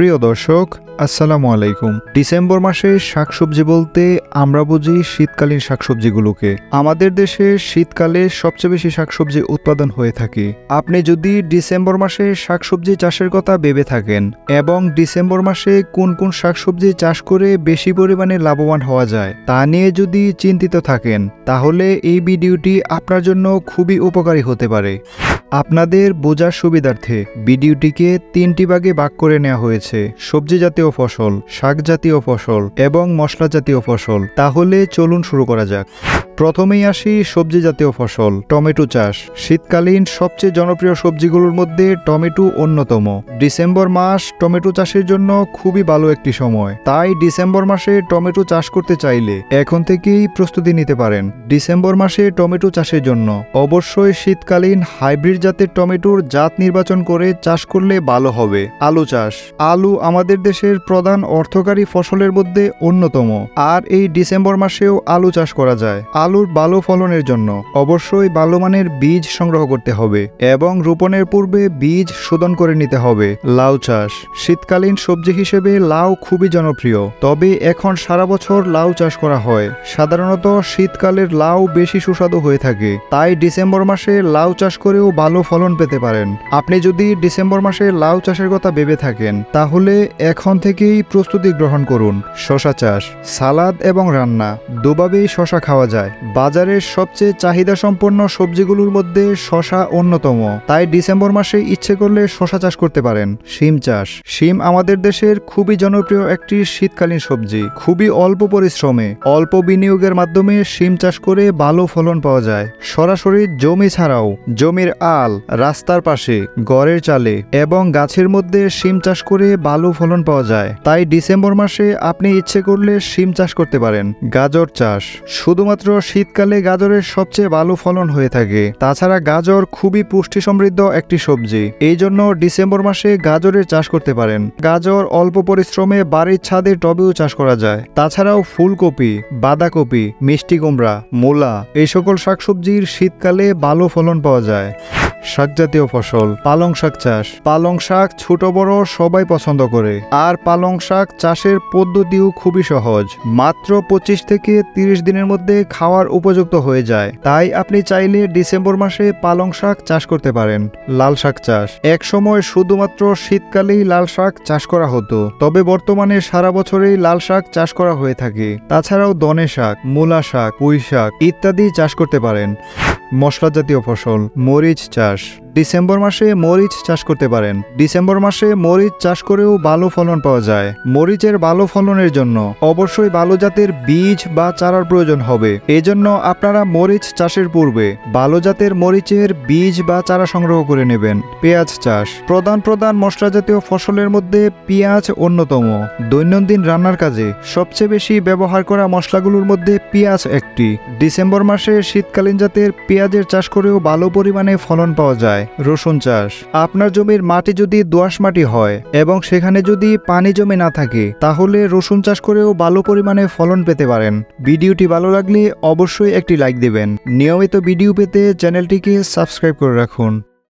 প্রিয় দর্শক, আসসালামু আলাইকুম। ডিসেম্বর মাসে শাকসবজি বলতে আমরা বুঝি শীতকালীন শাকসবজিগুলোকে। আমাদের দেশে শীতকালে সবচেয়ে বেশি শাকসবজি উৎপাদন হয়ে থাকে। আপনি যদি ডিসেম্বর মাসে শাকসবজি চাষের কথা ভেবে থাকেন, এবং ডিসেম্বর মাসে কোন কোন শাকসবজি চাষ করে বেশি পরিমাণে লাভবান হওয়া যায়, তা নিয়ে যদি চিন্তিত থাকেন, তাহলে এই ভিডিওটি আপনার জন্য খুবই উপকারী হতে পারে। আপনাদের বোঝার সুবিধার্থে ভিডিওটিকে তিনটি ভাগে ভাগ করে নেওয়া হয়েছে, সবজি জাতীয় ফসল, শাক জাতীয় ফসল এবং মশলা জাতীয় ফসল। তাহলে চলুন শুরু করা যাক। প্রথমেই আসি সবজি জাতীয় ফসল, টমেটো চাষ। শীতকালীন সবচেয়ে জনপ্রিয় সবজিগুলোর মধ্যে টমেটো অন্যতম। ডিসেম্বর মাস টমেটো চাষের জন্য খুবই ভালো একটি সময়। তাই ডিসেম্বর মাসে টমেটো চাষ করতে চাইলে এখন থেকেই প্রস্তুতি নিতে পারেন ডিসেম্বর মাসে টমেটো চাষের জন্য। অবশ্যই শীতকালীন হাইব্রিড জাতের টমেটোর জাত নির্বাচন করে চাষ করলে ভালো হবে। আলু চাষ। আলু আমাদের দেশের প্রধান অর্থকারী ফসলের মধ্যে অন্যতম। আর এই ডিসেম্বর মাসেও আলু চাষ করা যায়। আলুর ভালো ফলনের জন্য অবশ্যই ভালো মানের বীজ সংগ্রহ করতে হবে এবং রোপণের পূর্বে বীজ শোধন করে নিতে হবে। লাউ চাষ শীতকালীন সবজি হিসেবে লাউ খুবই জনপ্রিয়, তবে এখন সারা বছর লাউ চাষ করা হয়। সাধারণত শীতকালের লাউ বেশি সুস্বাদু হয়ে থাকে, তাই ডিসেম্বর মাসে লাউ চাষ করেও ভালো ফলন পেতে পারেন। আপনি যদি ডিসেম্বর মাসে লাউ চাষের কথা ভেবে থাকেন, তাহলে এখন থেকেই প্রস্তুতি গ্রহণ করুন। শশা চাষ, সালাদ এবং রান্না, দুভাবেই শশা খাওয়া যায়। বাজারের সবচেয়ে চাহিদা সম্পন্ন সবজিগুলোর মধ্যে শশা অন্যতম। তাই ডিসেম্বর মাসে ইচ্ছে করলে শশা চাষ করতে পারেন। শিম চাষ। শিম আমাদের দেশের খুবই জনপ্রিয় একটি শীতকালীন সবজি। খুবই অল্প পরিশ্রমে, অল্প বিনিয়োগের মাধ্যমে শিম চাষ করে ভালো ফলন পাওয়া যায়। সরাসরি জমি ছাড়াও, জমির আল, রাস্তার পাশে, গড়ের চালে এবং গাছের মধ্যে শিম চাষ করে ভালো ফলন পাওয়া যায়। তাই ডিসেম্বর মাসে আপনি ইচ্ছে করলে শিম চাষ করতে পারেন। গাজর চাষ। শুধুমাত্র শীতকালে গাজরের সবচেয়ে ভালো ফলন হয়ে থাকে। তাছাড়া গাজর খুবই পুষ্টি সমৃদ্ধ একটি সবজি। এই জন্য ডিসেম্বর মাসে গাজরের চাষ করতে পারেন। গাজর অল্প পরিশ্রমে বাড়ির ছাদে টবেও চাষ করা যায়। তাছাড়াও ফুলকপি, বাঁধাকপি, মিষ্টি কুমড়া, মূলা, এই সকল শাকসবজির শীতকালে ভালো ফলন পাওয়া যায়। শাক জাতীয় ফসল, পালং শাক চাষ। পালং শাক ছোট বড় সবাই পছন্দ করে। আর পালং শাক চাষের পদ্ধতিও খুবই সহজ। মাত্র পঁচিশ থেকে তিরিশ দিনের মধ্যে খাওয়ার উপযুক্ত হয়ে যায়। তাই আপনি চাইলে ডিসেম্বর মাসে পালং শাক চাষ করতে পারেন। লাল শাক চাষ। এক সময় শুধুমাত্র শীতকালেই লাল শাক চাষ করা হতো। তবে বর্তমানে সারা বছরেই লাল শাক চাষ করা হয়ে থাকে। তাছাড়াও দনে শাক, মূলা শাক, পুঁই শাক ইত্যাদি চাষ করতে পারেন। মশলা জাতীয় ফসল মরিচ চাষ। ডিসেম্বর মাসে মরিচ চাষ করতে পারেন। ডিসেম্বর মাসে মরিচ চাষ করেও ভালো ফলন পাওয়া যায়। মরিচের ভালো ফলনের জন্য অবশ্যই ভালো জাতের বীজ বা চারার প্রয়োজন হবে। এজন্য আপনারা মরিচ চাষের পূর্বে ভালো জাতের মরিচের বীজ বা চারা সংগ্রহ করে নেবেন। পেঁয়াজ চাষ। প্রধান প্রধান মশলা জাতীয় ফসলের মধ্যে পেঁয়াজ অন্যতম। দৈনন্দিন রান্নার কাজে সবচেয়ে বেশি ব্যবহার করা মশলাগুলোর মধ্যে পেঁয়াজ একটি। ডিসেম্বর মাসে শীতকালীন জাতের পেঁয়াজের চাষ করেও ভালো পরিমাণে ফলন পাওয়া যায়। রসুন চাষ। আপনার জমির মাটি যদি দোয়াশ মাটি হয় এবং সেখানে যদি পানি জমে না থাকে, তাহলে রসুন চাষ করেও ভালো পরিমাণে ফলন পেতে পারেন। ভিডিওটি ভালো লাগলে অবশ্যই একটি লাইক দেবেন। নিয়মিত ভিডিও পেতে চ্যানেলটিকে সাবস্ক্রাইব করে রাখুন।